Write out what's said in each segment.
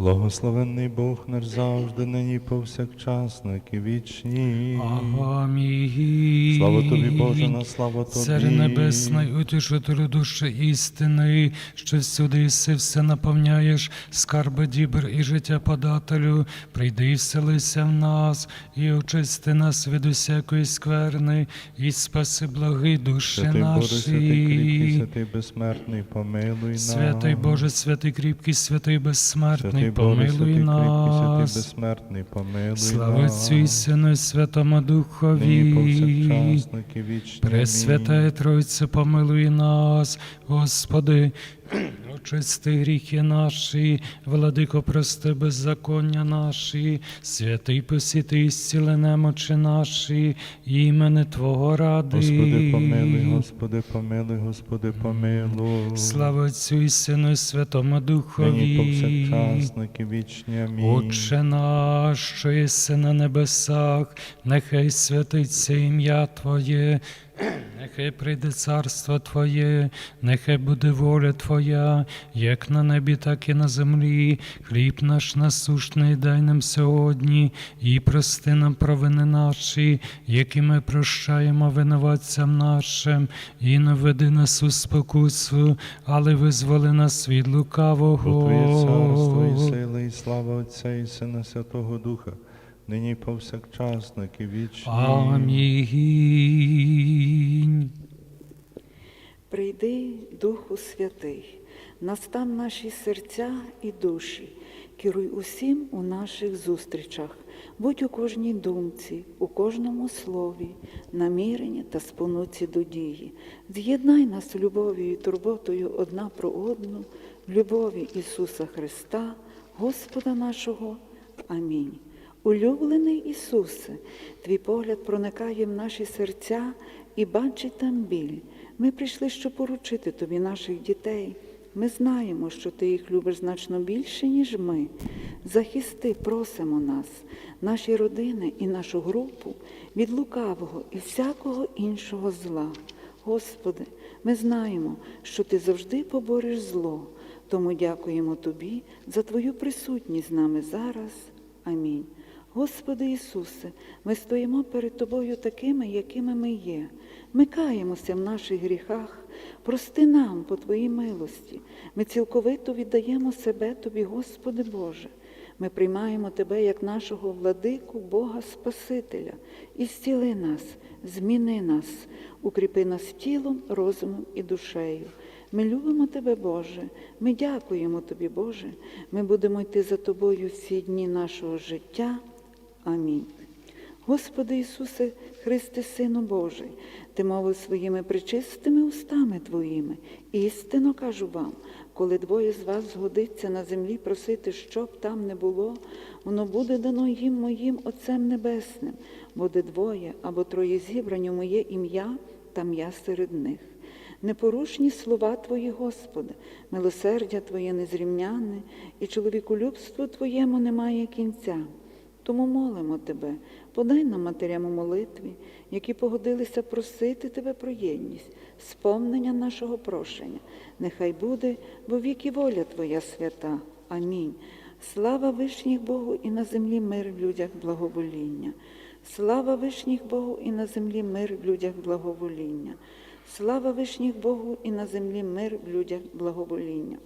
Благословенний Бог наш завжди, нині повсякчас, на віки вічні. Амінь. Слава тобі, Боже, на слава тобі. Царю Небесний, утішителю душі істини, що всюди єси все наповняєш, скарби дібр і життя подателю, прийди і вселися в нас, і очисти нас від усякої скверни, і спаси благи душі Святий Боже, святий кріпкий, наші. святий безсмертний, помилуй нас. Святий Боже, святий кріпкий, святий безсмертний, Боже, помилуй святий нас. безсмертний, помилуй Слава нас. Отцю і Сину, і Святому Духові. вічні. Тройця, помилуй нас, Господи, очисти гріхи наші, владико, прости беззаконня наші, святий посіти і зціли немочі наші, імени Твого ради. Господи, помилуй, Господи, помилуй, Господи, помилуй. Слава Отцю і Сину, і Святому Духові. віки вічні. Амінь. Отче наш, що єси на небесах, нехай святиться ім'я Твоє, нехай прийде царство Твоє, нехай буде воля Твоя, як на небі, так і на землі. Хліб наш насушний дай нам сьогодні, і прости нам провини наші, які ми прощаємо винуватцям нашим, і не веди нас у спокусу, але визволи нас від лукавого. Твоє царство і сила, і слава Отця і Сина Святого Духа, нині повсякчас, на віки вічні. Амінь. Прийди, Духу Святий, настав наші серця і душі, керуй усім у наших зустрічах, будь у кожній думці, у кожному слові, наміренні та спонуці до дії. З'єднай нас любов'ю і турботою одна про одну, в любові Ісуса Христа, Господа нашого. Амінь. Улюблений Ісусе, твій погляд проникає в наші серця і бачить там біль. Ми прийшли, щоб поручити тобі наших дітей. Ми знаємо, що ти їх любиш значно більше, ніж ми. Захисти, просимо нас, наші родини і нашу групу від лукавого і всякого іншого зла. Господи, ми знаємо, що Ти завжди побореш зло, тому дякуємо Тобі за Твою присутність з нами зараз. Амінь. Господи Ісусе, ми стоїмо перед Тобою такими, якими ми є. Ми каємося в наших гріхах. Прости нам по Твоїй милості. Ми цілковито віддаємо себе Тобі, Господи Боже. Ми приймаємо Тебе як нашого владику, Бога Спасителя. І зціли нас, зміни нас, укріпи нас тілом, розумом і душею. Ми любимо Тебе, Боже. Ми дякуємо Тобі, Боже. Ми будемо йти за Тобою всі дні нашого життя. Амінь. Господи Ісусе, Христе, Сину Божий, Ти мовив своїми причистими устами Твоїми. Істинно кажу вам, коли двоє з вас згодиться на землі просити, щоб там не було, воно буде дано їм моїм Отцем Небесним. Буде двоє або троє зібрані моє ім'я, там я серед них. Непорушні слова Твої, Господи, милосердя Твоє незрівняне, і чоловіколюбство Твоєму немає кінця. Тому молимо Тебе, подай нам матерям у молитві, які погодилися просити Тебе про єдність, сповнення нашого прошення. Нехай буде, бо віки воля Твоя свята. Амінь. Слава вишніх Богу і на землі мир в людях благовоління. Слава вишніх Богу і на землі мир в людях благовоління. Слава вишніх Богу і на землі мир в людях благовоління.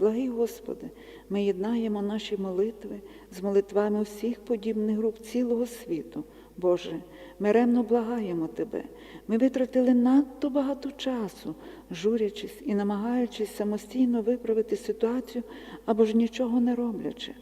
Благий Господи, ми єднаємо наші молитви з молитвами всіх подібних груп цілого світу. Боже, ми ревно благаємо Тебе. Ми витратили надто багато часу, журячись і намагаючись самостійно виправити ситуацію або ж нічого не роблячи.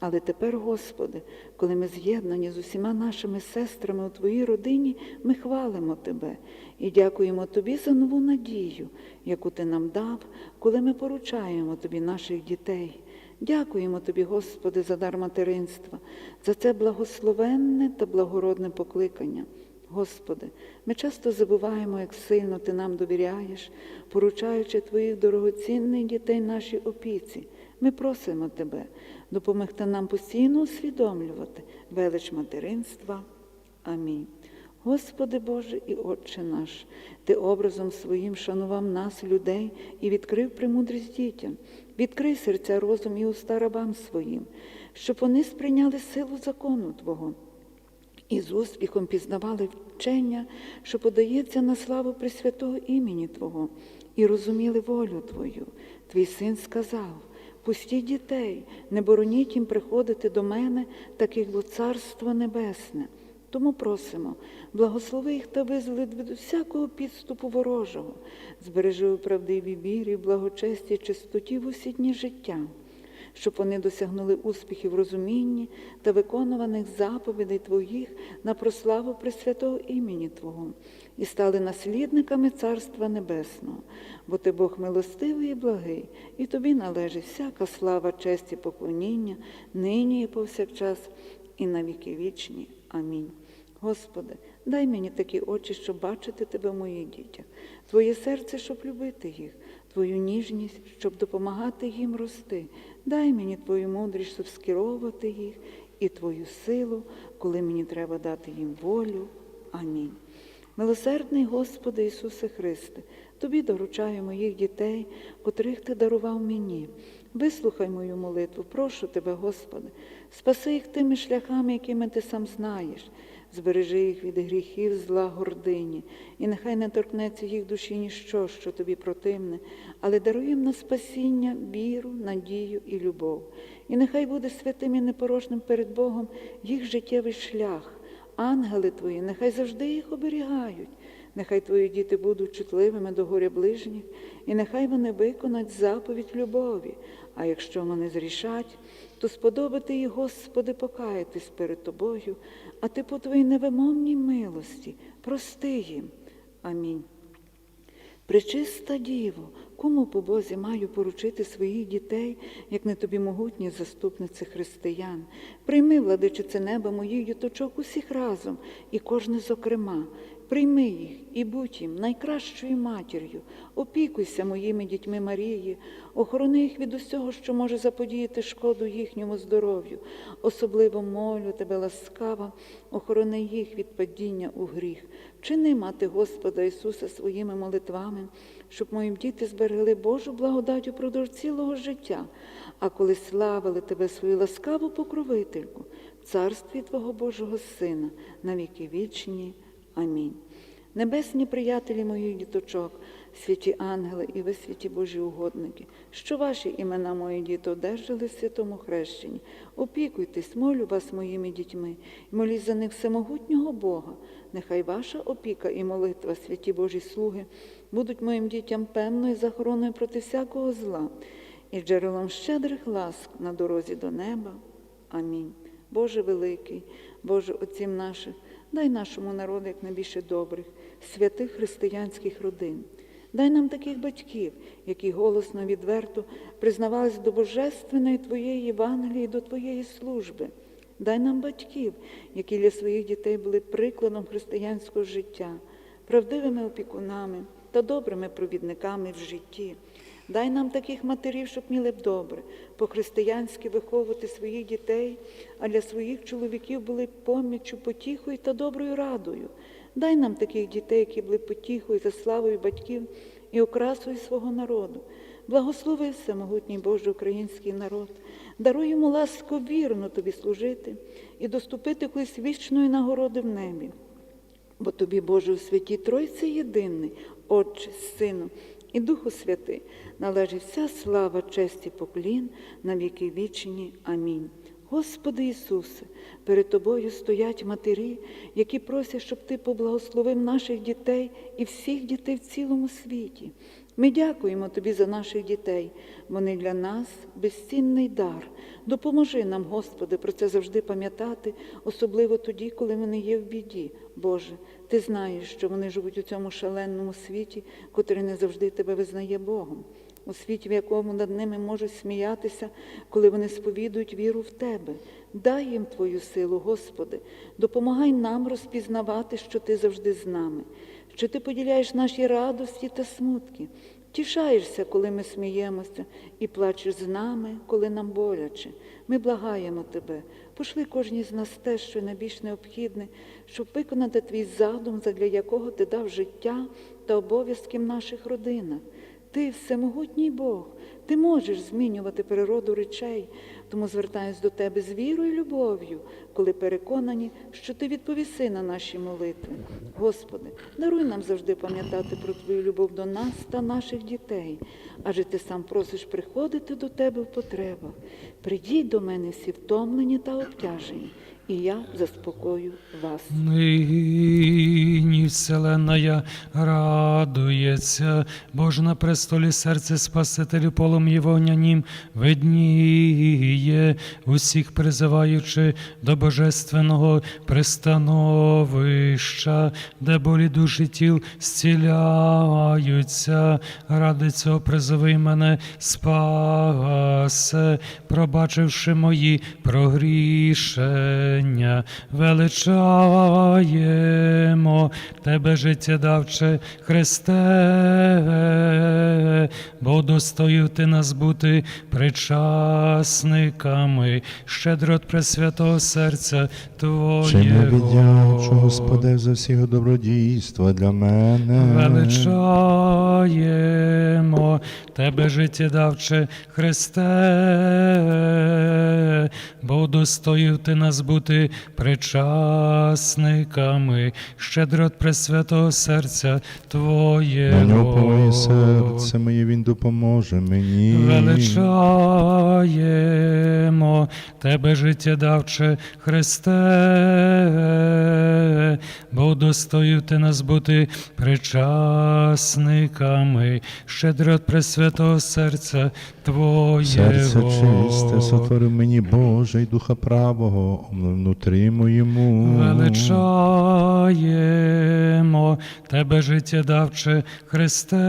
Але тепер, Господи, коли ми з'єднані з усіма нашими сестрами у Твоїй родині, ми хвалимо Тебе і дякуємо Тобі за нову надію, яку Ти нам дав, коли ми поручаємо Тобі наших дітей. Дякуємо Тобі, Господи, за дар материнства, за це благословенне та благородне покликання. Господи, ми часто забуваємо, як сильно Ти нам довіряєш, поручаючи Твоїх дорогоцінних дітей нашій опіці. Ми просимо Тебе допомогти нам постійно усвідомлювати велич материнства. Амінь. Господи Боже і Отче наш, Ти образом своїм шанував нас, людей, і відкрив премудрість дітям. Відкрий серця, розум і уста рабам своїм, щоб вони сприйняли силу закону Твого і з успіхом пізнавали вчення, що подається на славу Пресвятого імені Твого, і розуміли волю Твою. Твій син сказав: пустіть дітей, не бороніть їм приходити до мене, таких бо царство небесне. Тому просимо, благослови їх та визволи від всякого підступу ворожого, збережи у правдивій вірі, благочесті, чистоті в усі дні життя щоб вони досягнули успіхів в розумінні та виконуваних заповідей Твоїх на прославу Пресвятого імені Твого і стали наслідниками Царства Небесного, бо Ти Бог милостивий і благий, і Тобі належить всяка слава, честь і поклоніння, нині і повсякчас, і на віки вічні. Амінь. Господи, дай мені такі очі, щоб бачити Тебе в моїх дітях, Твоє серце, щоб любити їх, Твою ніжність, щоб допомагати їм рости. Дай мені Твою мудрість, щоб скеровувати їх, і Твою силу, коли мені треба дати їм волю. Амінь. Милосердний Господи Ісусе Христе, Тобі доручаю моїх дітей, котрих Ти дарував мені. Вислухай мою молитву, прошу Тебе, Господи, спаси їх тими шляхами, якими Ти сам знаєш. Збережи їх від гріхів, зла, гордині, і нехай не торкнеться їх душі ніщо, що тобі противне, але даруй їм на спасіння, віру, надію і любов. І нехай буде святим і непорожним перед Богом їх життєвий шлях. Ангели твої, нехай завжди їх оберігають. Нехай твої діти будуть чутливими до горя ближніх, і нехай вони виконають заповідь любові. А якщо вони зрішать, то сподобати їх, Господи, покаятись перед Тобою, а ти по твоїй невимовній милості прости їм. Амінь. Пречиста Діво, кому по Бозі маю поручити своїх дітей, як не тобі могутні заступниці християн? Прийми, владичице неба, моїх діточок усіх разом, і кожне зокрема. Прийми їх і будь їм найкращою матір'ю, опікуйся моїми дітьми Марії, охорони їх від усього, що може заподіяти шкоду їхньому здоров'ю. Особливо молю тебе ласкава, охорони їх від падіння у гріх. Чини мати Господа Ісуса своїми молитвами, щоб мої діти зберегли Божу благодать упродовж цілого життя, а коли славили тебе свою ласкаву покровительку, царстві Твого Божого Сина, на віки вічні. Амінь. Небесні приятелі моїх діточок, святі ангели і ви святі Божі угодники, що ваші імена, мої діти, одержали в святому хрещенні. Опікуйтесь, молю вас моїми дітьми, і моліть за них всемогутнього Бога. Нехай ваша опіка і молитва, святі Божі слуги, будуть моїм дітям певною захороною проти всякого зла і джерелом щедрих ласк на дорозі до неба. Амінь. Боже великий, Боже отцім наших, дай нашому народу як найбільше добрих, святих християнських родин. Дай нам таких батьків, які голосно відверто признавались до Божественної Твоєї Євангелії, до Твоєї служби. Дай нам батьків, які для своїх дітей були прикладом християнського життя, правдивими опікунами та добрими провідниками в житті. Дай нам таких матерів, щоб міли б добре, по-християнськи виховувати своїх дітей, а для своїх чоловіків були поміччю, потіхою та доброю радою. Дай нам таких дітей, які були потіхою за славою батьків і окрасою свого народу. Благослови всемогутній Божий український народ, даруй йому ласку вірно тобі служити і доступити колись вічної нагороди в небі. Бо тобі, Боже, у святі Тройці єдиний, Отче, Сину і Духу Святий, належить вся слава, честь і поклін на віки вічні. Амінь. Господи Ісусе, перед Тобою стоять матері, які просять, щоб Ти поблагословив наших дітей і всіх дітей в цілому світі. Ми дякуємо Тобі за наших дітей. Вони для нас безцінний дар. Допоможи нам, Господи, про це завжди пам'ятати, особливо тоді, коли вони є в біді. Боже, Ти знаєш, що вони живуть у цьому шаленому світі, котрий не завжди тебе визнає Богом. У світі, в якому над ними можуть сміятися, коли вони сповідують віру в Тебе. Дай їм Твою силу, Господи, допомагай нам розпізнавати, що Ти завжди з нами, що Ти поділяєш наші радості та смутки. втішаєшся, коли ми сміємося, і плачеш з нами, коли нам боляче. Ми благаємо тебе, пошли кожній з нас те, що найбільш необхідне, щоб виконати твій задум, задля якого ти дав життя та обов'язки в наших родинах. Ти всемогутній Бог, ти можеш змінювати природу речей, тому звертаюсь до тебе з вірою і любов'ю, коли переконані, що ти відповіси на наші молитви. Господи, даруй нам завжди пам'ятати про твою любов до нас та наших дітей, адже ти сам просиш приходити до тебе в потребах. Придіть до мене всі втомлені та обтяжені, і я заспокою вас. Нині вселенная радується, Бож на престолі серце Спасителю полум'ї вогнянім видніє, усіх призиваючи до божественного пристановища, де болі душі тіл зціляються. Ради цього призови мене спасе, пробачивши мої прогрішення, величаємо Тебе, життєдавче Христе, бо достою Ти нас бути причасниками, щедро Пресвятого серця Твоєго. Я віддячу, Господи, за всі добродійства для мене. Величаємо Тебе, життєдавче Христе, бо достою Ти нас бути причасниками, щедро Пресвятого серця Твоєго. Нього серце моє, він допоможе мені. Величаємо Тебе, життєдавче Христе, бо достою Ти нас бути причасниками, щедро Пресвятого серця Твоєго. Серце чисте, сотворив мені Боже, і духа правого, внутрі моєму. Величаємо Тебе, життєдавче Христе,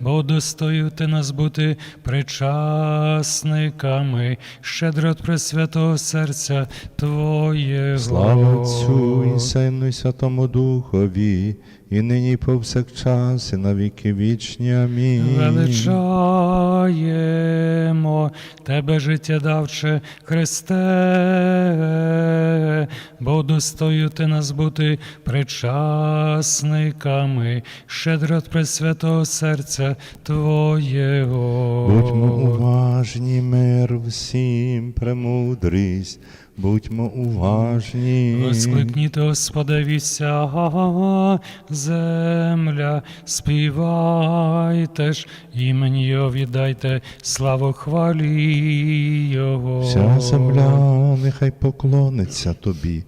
бо достою Ти нас бути причасниками, щедро Пресвятого серця Твоєго. Слава Отцю і Сину і Святому Духові, і нині і повсякчас, і на віки вічні. Амінь. Величаємо Тебе, життєдавче Христе, бо достою Ти нас бути причасниками, щедро Пресвятого серця Твоєго. Будьмо уважні, мир всім, премудрість, будьмо уважні. Воскликніть Господа вся земля, співайте ж, імені Його віддайте, славу хвалі Його. Вся земля нехай поклониться тобі,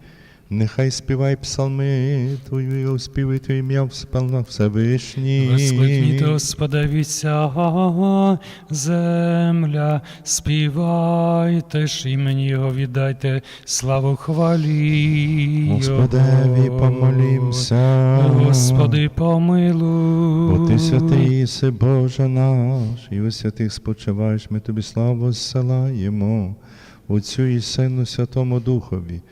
нехай співай псалми Твої, і оспівуй Твоє ім'я в спалнах Всевишній. Воскликніте, Господи, вся земля, співайте ж, імені Його віддайте, славу хвалі Господеві помолімся. Господи, помилуй. Бо ти святий єси, Боже наш, і у святих спочиваєш, ми тобі славу зсилаємо, Отцю і Сину Святому Духові,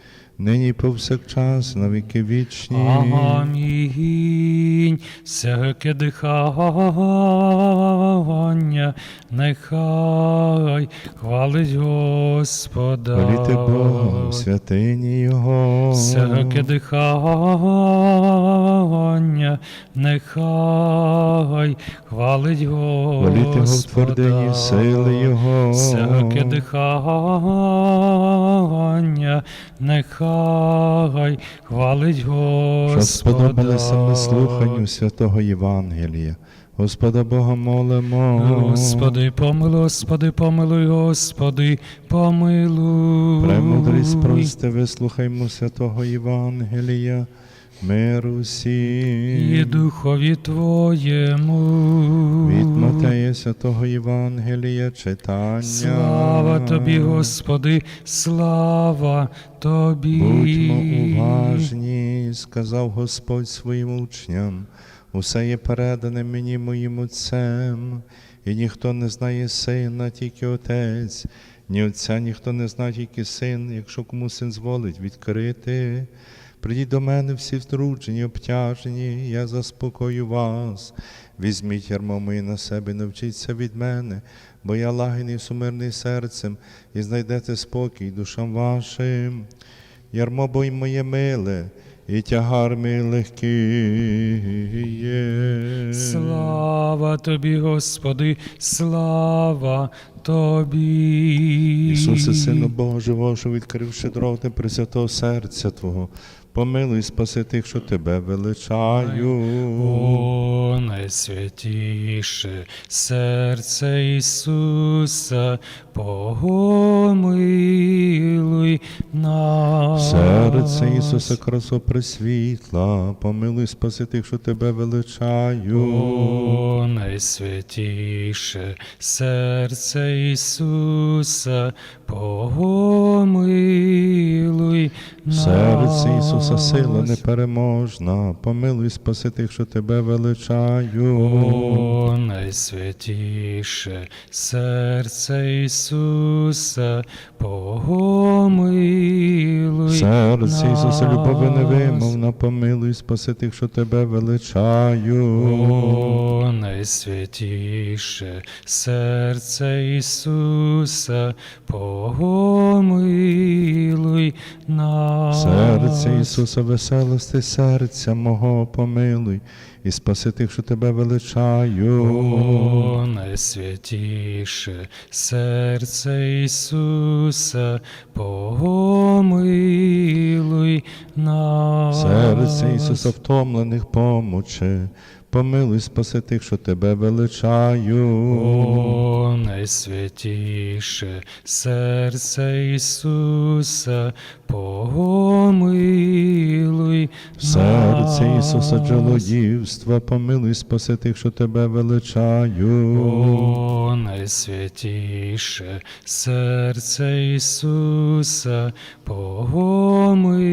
нині повсякчас, на віки вічні. Амінь. Всяке дихання, нехай хвалить Господа. Хваліти Бога святині Його. Всяке дихання, нехай хвалить Господа. В твердині сили Його. Всяке дихання, нехай хвалить Що сподобалися ми слуханню святого Євангелія. Господа Бога молимо. Господи, помилуй, Господи, помилуй, Господи, помилуй. Премудрість прости, вислухаймо святого Євангелія. Миру всім. І духові Твоєму. Від Матея святого Євангелія читання. Слава Тобі, Господи, слава Тобі. Будьмо уважні, сказав Господь своїм учням. Усе є передане мені моїм Отцем, і ніхто не знає сина, тільки Отець, ні Отця ніхто не знає, тільки син, якщо кому син зволить відкрити. Придіть до мене всі втруджені, обтяжені, я заспокою вас. Візьміть ярмо моє на себе, навчіться від мене, бо я лагідний, сумирний серцем, і знайдете спокій душам вашим. Ярмо бо й моє миле, і тягар мій легкий є. Слава тобі, Господи, слава тобі. Ісусе, Сину Бога живого, відкривши дроти Пресвятого серця Твого, помилуй спаси тих, що Тебе величаю. О, найсвятіше серце Ісуса, помилуй нас. Серце Ісуса, красо пресвітла, помилуй спаси тих, що Тебе величаю. О, найсвятіше серце Ісуса, помилуй нас. Серце Ісуса, сила непереможна, помилуй спаси тих, що Тебе величаю. О, найсвятіше серце Ісуса, помилуй Серце Ісуса, любови невимовна, помилуй спаси тих, що Тебе величаю. О, найсвятіше серце Ісуса, помилуй нас. Серце Ісуса, веселости серця мого помилуй і спаси тих, що тебе величаю. О, найсвятіше серце Ісуса, помилуй нас. Серце Ісуса, втомлених помочи, помилуй, спаси тих, що тебе величаю. О, найсвятіше серце Ісуса, помилуй Серце Ісуса, нас. джолодівства, помилуй, спаси тих, що тебе величаю. О, найсвятіше серце Ісуса, помилуй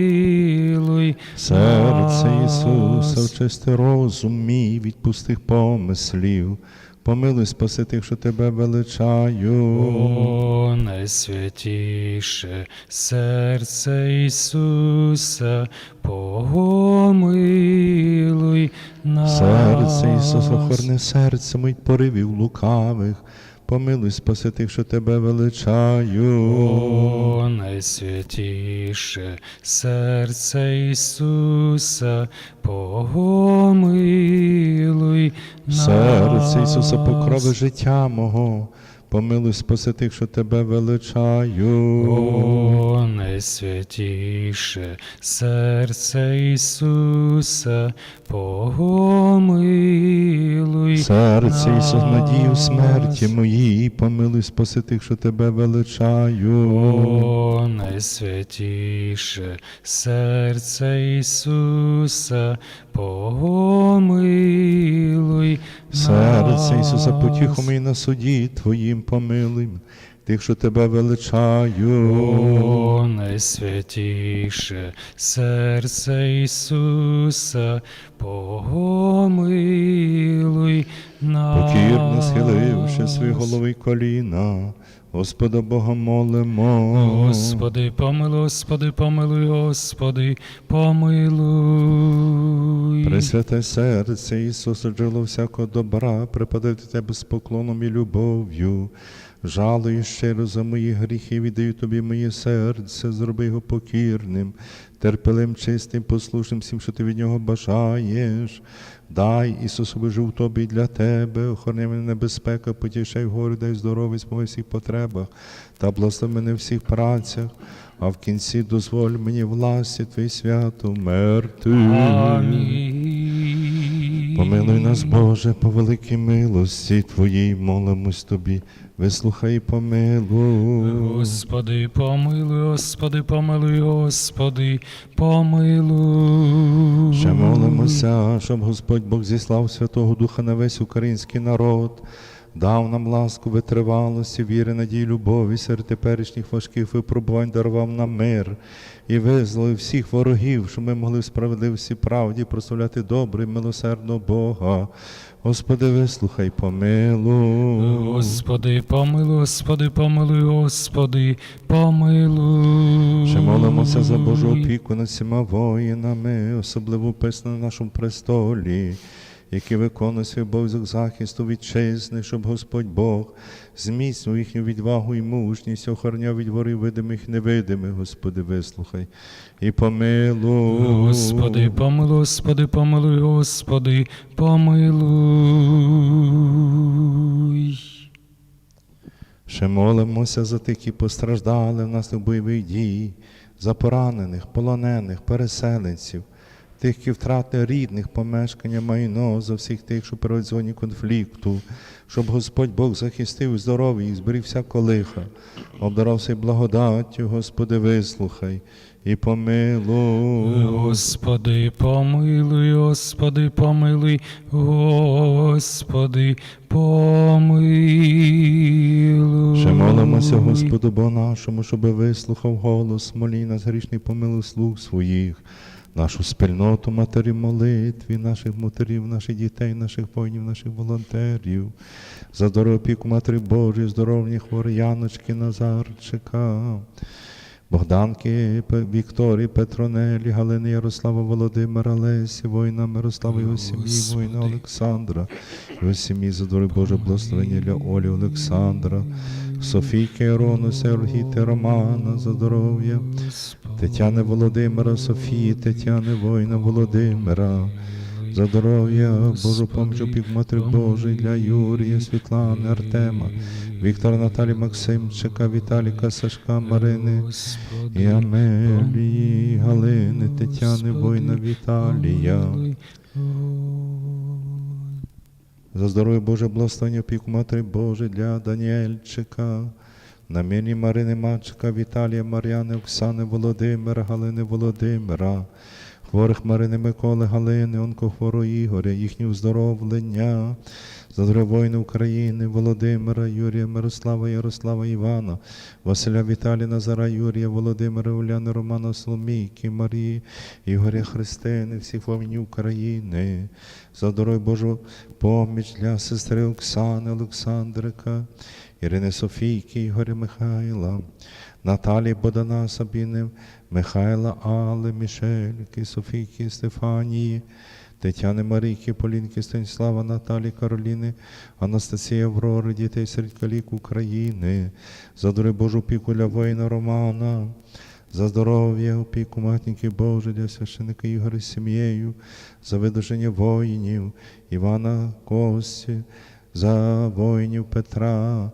Серце. Ісуса, очисти розум мій від пустих помислів. Помилуй, спаси тих, що тебе величаю. О, найсвятіше серце Ісуса, помилуй нас. Серце Ісуса, хорне серце мить поривів лукавих. Помилуй, спаси тих, що тебе величаю. О, найсвятіше серце Ісуса, помилуй нас. Серце Ісуса, покрови життя мого. Помилуй, спаси тих, що тебе величаю. О, найсвятіше серце Ісуса, помилуй Серце Ісус, надію смерті моїй, помилуй, спаси тих, що тебе величаю. О, найсвятіше серце Ісуса, помилуй Серце Ісуса, потіху мій на суді Твоїм помилуй, тих, що тебе величаю. О, найсвятіше серце Ісуса, помилуй нас. Покірно схиливши свої голови коліна, Господа Бога молимо. Господи, помилуй, Господи, помилуй, Господи, помилуй. Пресвяте серце Ісуса, джерело всякого добра, припадай до тебе з поклоном і любов'ю. Жалую щиро за мої гріхи, віддаю тобі моє серце, зроби його покірним, терпелим, чистим, послушним всім, що ти від нього бажаєш. Дай Ісусові жив тобі для тебе, охорони мене небезпека, потішай горю, дай здоровість по всіх потребах та благослови мене в всіх працях, а в кінці дозволь мені власті Твій свято мертвий. Амінь. Помилуй нас, Боже, по великій милості Твоїй, молимось Тобі, вислухай і помилуй. Господи, помилуй, Господи, помилуй, Господи, помилуй. Ще молимося, щоб Господь Бог зіслав Святого Духа на весь український народ, дав нам ласку витривалості, віри, надії, любові, серед теперішніх важких випробувань дарував нам мир і визволив всіх ворогів, щоб ми могли в справедливості правді прославляти добрий, милосердного Бога. Господи, вислухай, помилуй. Господи, помилуй, Господи, помилуй, Господи, помилуй. Ще молимося за Божу опіку над всіма воїнами, особливо писано на нашому престолі, які виконують свій обов'язок захисту вітчизни, щоб Господь Бог зміцнив їхню відвагу і мужність, охороняв від ворів видимих і невидимих, Господи, вислухай і помилуй. Господи, помилуй, Господи, помилуй, Господи, помилуй. Ще молимося за тих, які постраждали внаслідок бойових дій, за поранених, полонених, переселенців, тих, які втратили рідних, помешкання, майно, за всіх тих, що перебувають в зоні конфлікту, щоб Господь Бог захистив здоров'я їх, зберіг всяко лиха, обдарався благодаттю, Господи, вислухай і помилуй. Господи, помилуй, Господи, помилуй, Господи, помилуй. Ще молимося Господу Богу нашому, щоб вислухав голос, молі нас грішний помилуй слуг своїх, нашу спільноту матерів молитві, наших матерів, наших дітей, наших воїнів, наших волонтерів, за здоров'я опіку Матері Божої, здоров'я хворі Яночки Назарчика. Богданки, Вікторії, Петронелі, Галини Ярослава, Володимира, Лесі, воїна Мирослава, його сім'ї, воїна Олександра, його сім'ї, за дороги Боже, благословення для Олі Олександра, Софійки, Ірону, Сергіти, Романа, за здоров'я, Тетяни Володимира, Софії, Тетяни, воїна Володимира, за здоров'я, Божу поміч, опік Матері Божої для Юрія, Світлани, Артема, Віктора, Наталі, Максимчика, Віталіка, Сашка, Марини, і Амелії, Галини, Тетяни, воїна Віталія. За здоров'я Боже, благословення опіку Матері Божої для Даніельчика, намірні Марини Мачка, Віталія, Мар'яни, Оксани, Володимира, Галини Володимира, хворих Марини Миколи, Галини, онкохвору Ігоря, їхнє оздоровлення, за здоров'я воїнів України, Володимира, Юрія, Мирослава, Ярослава, Івана, Василя Віталія, Назара, Юрія, Володимира, Уляни, Романа, Соломійки, Марії, Ігоря Христини, всіх воїнів України, за здоров'я Божу поміч для сестри Оксани, Олександрика, Ірини Софійки, Ігоря Михайла, Наталії Бодана, Сабіни, Михайла, Алли, Мішельки, Софійки, Стефанії, Тетяни Марійки, Полінки, Станіслава, Наталі, Кароліни, Анастасія Аврори, дітей серед калік України, за дори Божу опіку для воїна Романа, за здоров'я, опіку матінки Божої для священика Ігоря з сім'єю, за видуження воїнів, Івана Кості, за воїнів Петра,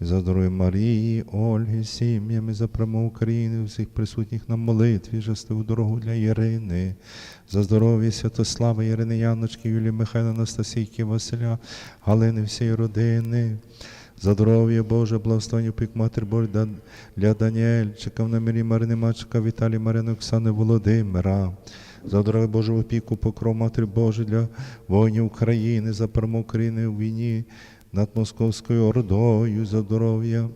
за здоров'я Марії, Ольги, сім'ями, за пряму України, всіх присутніх на молитві, жестиву дорогу для Ірини, за здоров'я Святослави, Ірини Яночки, Юлії Михайла, Анастасійки, Василя, Галини, всієї родини. За здоров'я Боже, благословення пік Матір Божа для- Даніельчика, в намірі Марини Мачка, Віталії, Марини, Оксани, Володимира. За здоров'я Божого опіку, покров Матері Божої для воїнів України, за перемогу України у війні над Московською Ордою, за здоров'я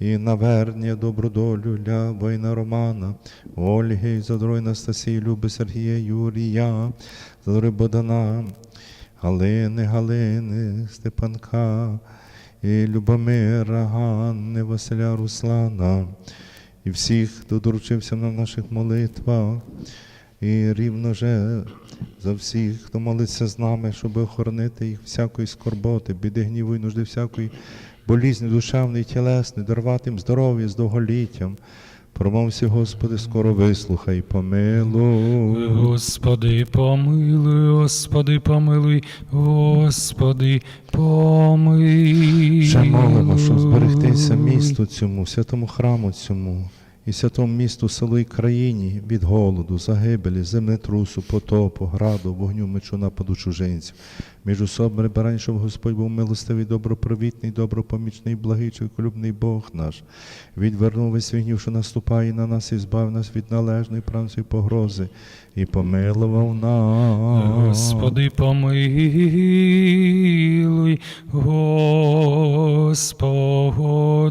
і навернення добродолю для воїна Романа, Ольги, за здоров'я Анастасії, Люби, Сергія, Юрія, за Богдана, Галини, Галини, Степанка, і Любомира, Ганни, Василя, Руслана, і всіх, хто доручився на наших молитвах, і рівно же за всіх, хто молиться з нами, щоб охоронити їх всякої скорботи, біди, гніву і нужди всякої болізні, душевної, і тілесної, дарувати їм здоров'я з довголіттям. Промовся, Господи, скоро вислухай, помилуй. Господи, помилуй, Господи, помилуй, Господи, помилуй. Ще молимо, щоб зберегтися місту цьому, святому храму цьому і святому місту, селу і країні від голоду, загибелі, землетрусу, потопу, граду, вогню, мечу, нападу чужинців. Між особами барань, щоб Господь був милостивий, добропровітний, добропомічний, благий, чоловіколюбний Бог наш. Відвернув весь гнів, що наступає на нас, і збав нас від належної правної погрози, і помилував нас. Господи, помилуй, Господи,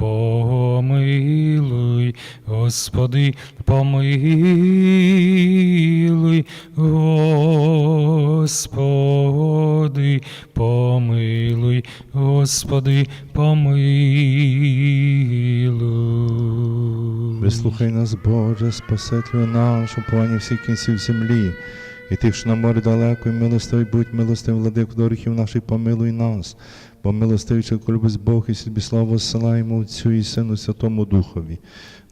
помилуй, Господи, помилуй, Господи, помилуй, Господи, помилуй. Вислухай нас, Боже, Спасителю наш, уповання всіх кінців землі, і тих, що на морі далеко, і милостивий будь милостивий владику дорогів наших, помилуй нас, бо милостивий, любить Бог, і собі славу зсилаємо Отцю і Сину Святому Духові,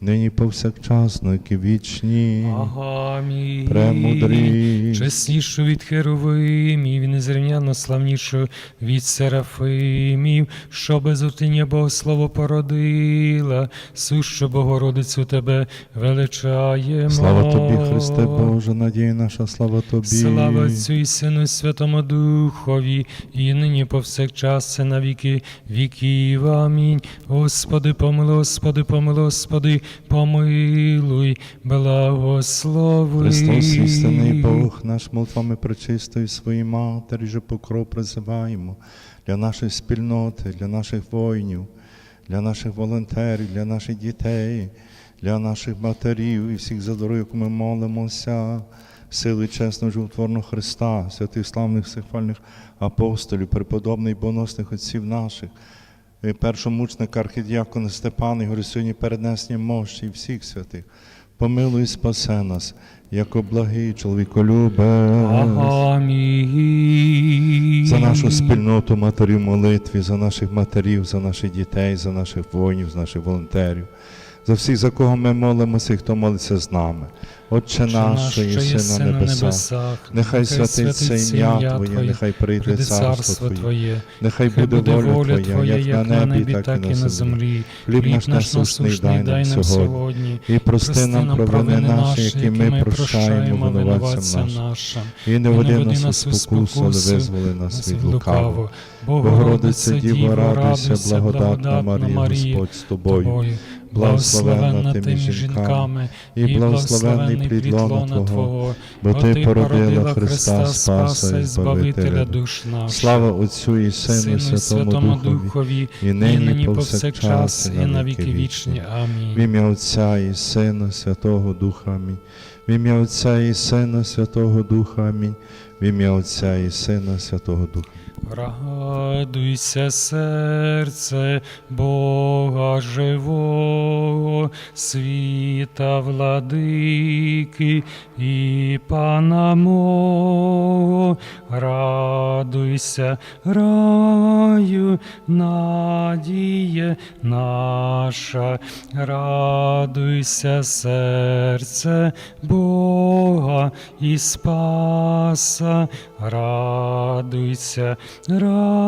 нині повсякчасно, які вічні, Агамі, премудрі. чеснішу від херовимів, і незрівняно славнішу від серафимів, що без утиння Богослово породила, сущу Богородицю тебе величаємо. Слава тобі, Христе Боже, надія наша, слава тобі. Слава Отцю і Сину Святому Духові, і нині повсякчас і на віки віків. Амінь. Господи, помилуй, Господи, помилуй, Господи, помилуй, благослови. Христос, істинний Бог, наш молитвами причистої своїй матері, же покров призиваємо для нашої спільноти, для наших воїнів, для наших волонтерів, для наших дітей, для наших матерів і всіх за дорогу, яку ми молимося. Сили чесного животворного Христа, святих славних всехвальних апостолів, преподобних боносних отців наших, першомучника архідіакона Степана, і сьогодні переднесення мощі всіх святих. Помилуй спасе нас, як благий чоловіколюбець. Амінь. За нашу спільноту матерів молитві, за наших матерів, за наших дітей, за наших воїнів, за наших волонтерів, за всіх, за кого ми молимося і хто молиться з нами. Отче наш, що єси на небесах, нехай святиться ім'я Твоє, нехай прийде царство Твоє, нехай буде воля Твоя, як на небі, так і на землі. Хліб наш насущний дай нам сьогодні, і прости нам провини наші, які ми прощаємо винуватцям нашим. І не води нас у спокусу, але визволи нас від лукавого. Богородице, Діво, радуйся, благодатна Марія, Господь з тобою. Благословенна ти між жінками, і благословенний плід лона Твого, бо Ти породила Христа Спаса і Збавителя душ наших. Слава Отцю і Сину, і Святому Духові, і нині, і повсякчас, і на віки вічні. Амінь. В ім'я Отця і Сина, Святого Духа. Амінь. В ім'я Отця і Сина, Святого Духа. Амінь. В ім'я Отця і Сина, Святого Духа. Радуйся, серце Бога живого, світа владики і Пана мого. Радуйся, раю, надіє наша, радуйся, серце Бога і Спаса, радуйся, радуйся.